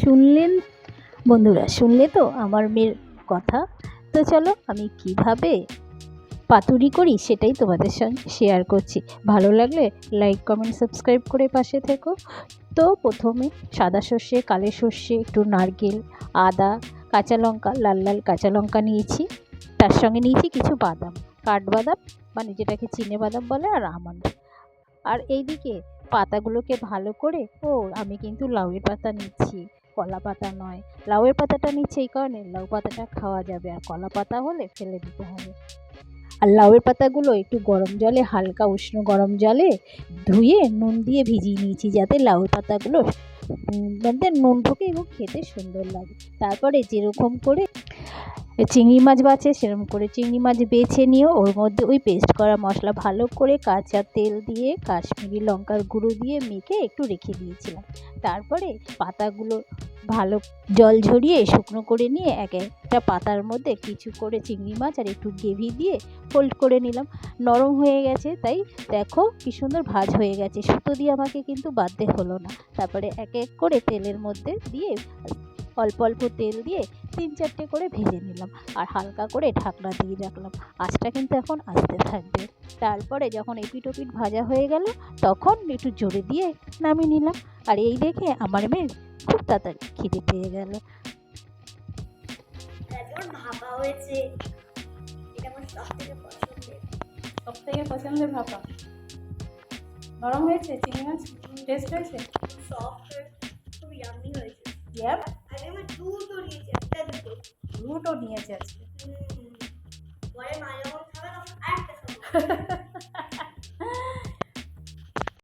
শুনলেন? বন্ধুরা, শুনলে তো আমার মেয়ের কথা? তো চলো, আমি কীভাবে পাতুরি করি সেটাই তোমাদের সঙ্গে শেয়ার করছি। ভালো লাগলে লাইক কমেন্ট সাবস্ক্রাইব করে পাশে থেকো। তো প্রথমে সাদা সর্ষে, কালো সর্ষে, একটু নারকেল, আদা, কাঁচা লঙ্কা, লাল লাল কাঁচা লঙ্কা নিয়েছি। তার সঙ্গে নিয়েছি কিছু বাদাম। কাঠবাদাম মানে যেটাকে চিনে বাদাম বলে, আর আমন্ড। আর এইদিকে পাতাগুলোকে ভালো করে, ও, আমি কিন্তু লাউয়ের পাতা নিচ্ছি, কলা পাতা নয়। লাউয়ের পাতাটা নিচ্ছে এই কারণে, লাউ পাতাটা খাওয়া যাবে, আর কলা পাতা হলে ফেলে দিতে হবে। আর লাউয়ের পাতাগুলো একটু গরম জলে, হালকা উষ্ণ গরম জলে ধুয়ে নুন দিয়ে ভিজিয়ে নিয়েছি, যাতে লাউ পাতাগুলো নুন ঢোকে এবং খেতে সুন্দর লাগে। তারপরে যেরকম করে চিংড়ি মাছ বাছে সেরকম করে চিংড়ি মাছ বেছে নিয়ে ওর মধ্যে ওই পেস্ট করা মশলা ভালো করে কাঁচা তেল দিয়ে, কাশ্মীরি লঙ্কার গুঁড়ো দিয়ে মেখে একটু রেখে দিয়েছিলাম। তারপরে পাতাগুলো ভালো জল ঝরিয়ে শুকনো করে নিয়ে এক একটা পাতার মধ্যে কিছু করে চিংড়ি মাছ আর একটু গ্রেভি দিয়ে ফোল্ড করে নিলাম। নরম হয়ে গেছে, তাই দেখো কি সুন্দর ভাজ হয়ে গেছে। সুতো দিয়ে আমাকে কিন্তু বাদতে হলো না। তারপরে এক এক করে তেলের মধ্যে দিয়ে অল্প অল্প তেল দিয়ে তিন চারটে করে ভেজে নিলাম আর হালকা করে ঢাকনা দিয়ে রাখলাম। আঁচটা কিন্তু এখন আসতে থাকবে। তারপরে যখন এপিট ওপিট ভাজা হয়ে গেল তখন একটু জোরে দিয়ে নামিয়ে নিলাম। আর এই দেখে আমার মেয়ে খুব তাড়াতাড়ি খিদে পেয়ে গেল। ভাপা হয়েছে এটা আমার সব পছন্দের। সব পছন্দের ভাপা? নরম হয়েছে? চিংড়ি মাছ টেস্ট হয়েছে? সফট খুব ইয়ামি হয়েছে। ইয়াপ আগে আমার দুটো নিয়েছে একটা দুটো দুটো নিয়েছে আজকে।